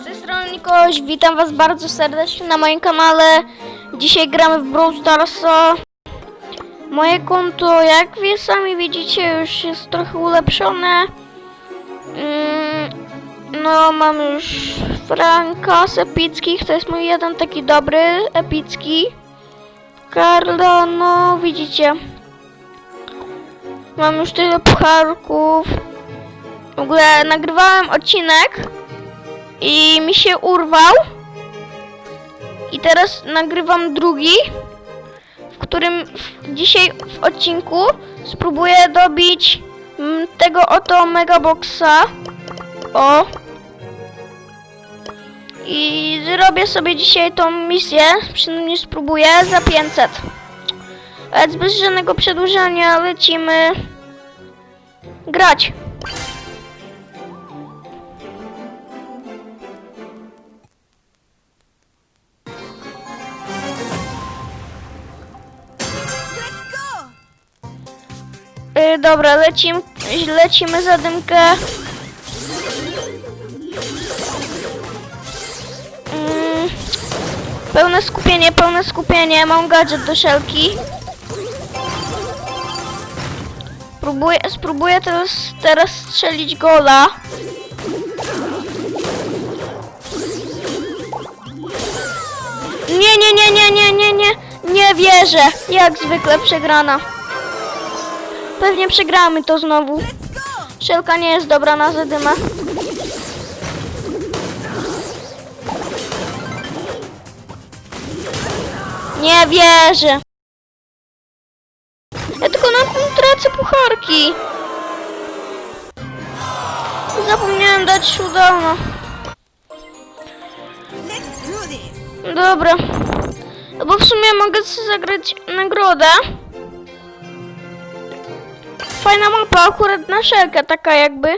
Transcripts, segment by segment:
z tej strony Nikoś, witam was bardzo serdecznie na moim kanale. Dzisiaj gramy w Brawl Starsa. Moje konto, jak wy sami widzicie, już jest trochę ulepszone. Mm, no, mam już Franka z epickich, to jest mój jeden taki dobry, epicki. Karla, no widzicie. Mam już tyle pucharków. W ogóle nagrywałem odcinek i mi się urwał. I teraz nagrywam drugi, w którym w, dzisiaj w odcinku spróbuję dobić mm, tego oto megaboxa. O. I zrobię sobie dzisiaj tą misję, przynajmniej spróbuję, za 500. Więc bez żadnego przedłużania lecimy grać. Y, dobra, lecim, lecimy za dymkę. Mm, pełne skupienie, pełne skupienie. Mam gadżet do szelki. Próbuję, spróbuję teraz, teraz strzelić gola. Nie, nie, nie, nie, nie, nie, nie, nie wierzę. Jak zwykle przegrana. Pewnie przegramy to znowu. Szelka nie jest dobra na zadymę. Nie wierzę. Ja tylko na tym tracę pucharki. Zapomniałem dać showdowna. Dobra. No bo w sumie mogę sobie zagrać nagrodę. Fajna mapa akurat na szelkę, taka jakby.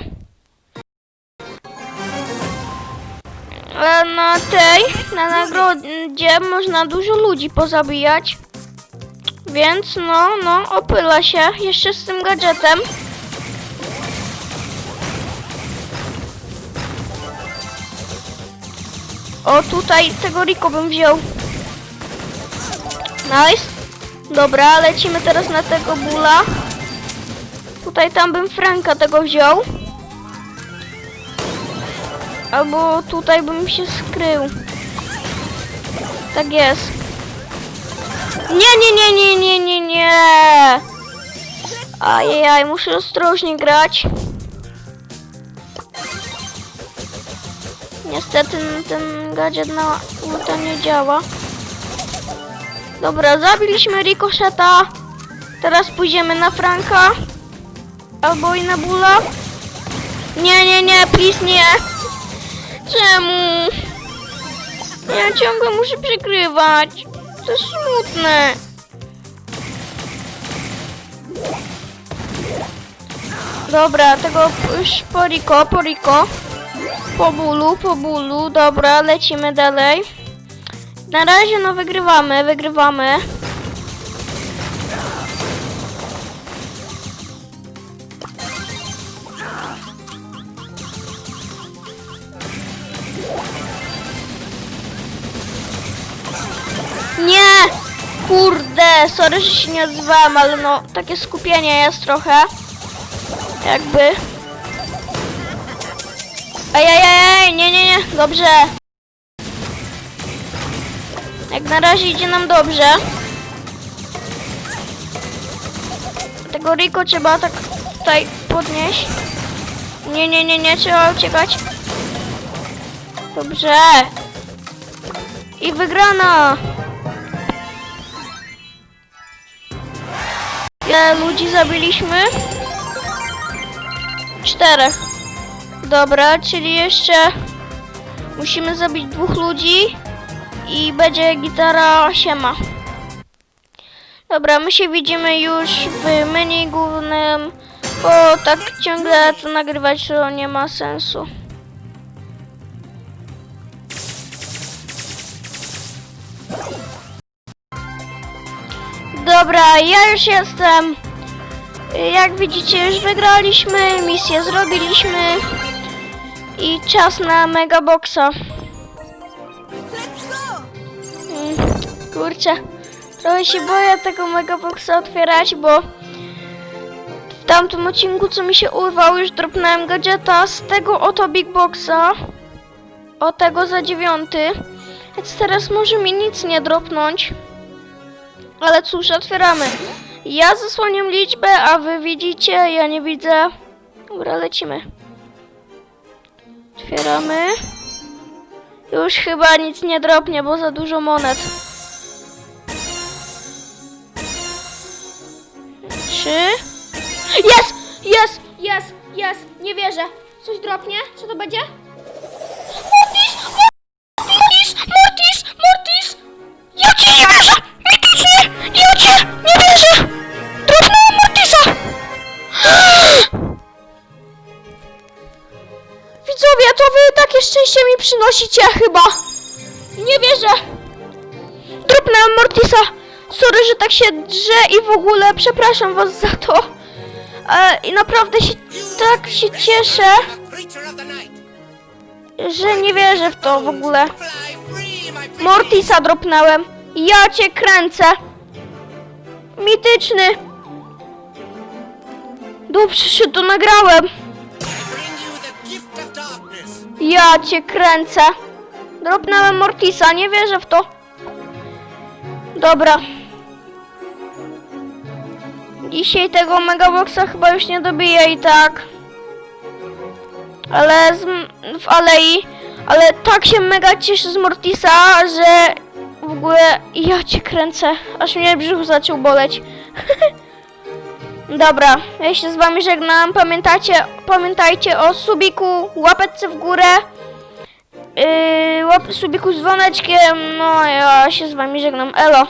Ale na tej, na nagrodzie można dużo ludzi pozabijać. Więc no, no, opyla się jeszcze z tym gadżetem. O, tutaj tego Riko bym wziął. Nice. Dobra, lecimy teraz na tego bula. Tutaj tam bym Franka tego wziął. Albo tutaj bym się skrył. Tak jest. Nie, nie, nie, nie, nie, nie, nie. Ajajaj, muszę ostrożnie grać. Niestety ten gadżet na ulta nie działa. Dobra, zabiliśmy Ricocheta. Teraz pójdziemy na Franka. Albo i na Bula. Nie, nie, nie, please nie. Czemu? Ja ciągle muszę przegrywać. To smutne. Dobra, tego już poriko, poriko. Po bólu, po bólu. Dobra, lecimy dalej. Na razie no wygrywamy, wygrywamy. Nie! Kurde, sorry, że się nie odzywałam, ale no, takie skupienie jest trochę. Jakby. Ej, ej, ej, ej, nie, nie, nie, dobrze. Jak na razie idzie nam dobrze. Tego Riko trzeba tak tutaj podnieść. Nie, nie, nie, nie, trzeba uciekać. Dobrze. I wygrana. Ile ludzi zabiliśmy? Czterech. Dobra, czyli jeszcze musimy zabić dwóch ludzi i będzie gitara siema. Dobra, my się widzimy już w menu głównym, bo tak ciągle to nagrywać to nie ma sensu. Ja już jestem. Jak widzicie, już wygraliśmy, misję zrobiliśmy. I czas na megaboxa. Mm, Kurczę, trochę się boję tego megaboxa otwierać, bo w tamtym odcinku, co mi się urwał, już dropnąłem gadżeta z tego oto big boxa. O tego za dziewiąty. Więc teraz może mi nic nie dropnąć. Ale cóż, otwieramy. Ja zasłaniam liczbę, a wy widzicie, ja nie widzę. Dobra, lecimy. Otwieramy. Już chyba nic nie dropnie, bo za dużo monet. Trzy. Jest! Jest! Jest! Jest! Nie wierzę. Coś dropnie? Co to będzie? Szczęście mi przynosicie chyba. Nie wierzę. Dropnąłem Mortisa. Sorry, że tak się drze i w ogóle przepraszam was za to. E, I naprawdę się tak się cieszę, że nie wierzę w to w ogóle. Mortisa dropnąłem. Ja cię kręcę. Mityczny. Dobrze, że to nagrałem. Ja cię kręcę. Dropnąłem Mortisa, nie wierzę w to. Dobra. Dzisiaj tego megaboxa chyba już nie dobiję i tak. Ale z, w alei. Ale tak się mega cieszę z Mortisa, że w ogóle ja cię kręcę. Aż mnie brzuch zaczął boleć. Dobra, ja się z wami żegnam. Pamiętajcie, pamiętajcie o subiku, łapeczce w górę. Yy, łap, subiku z dzwoneczkiem. No, ja się z wami żegnam. Elo.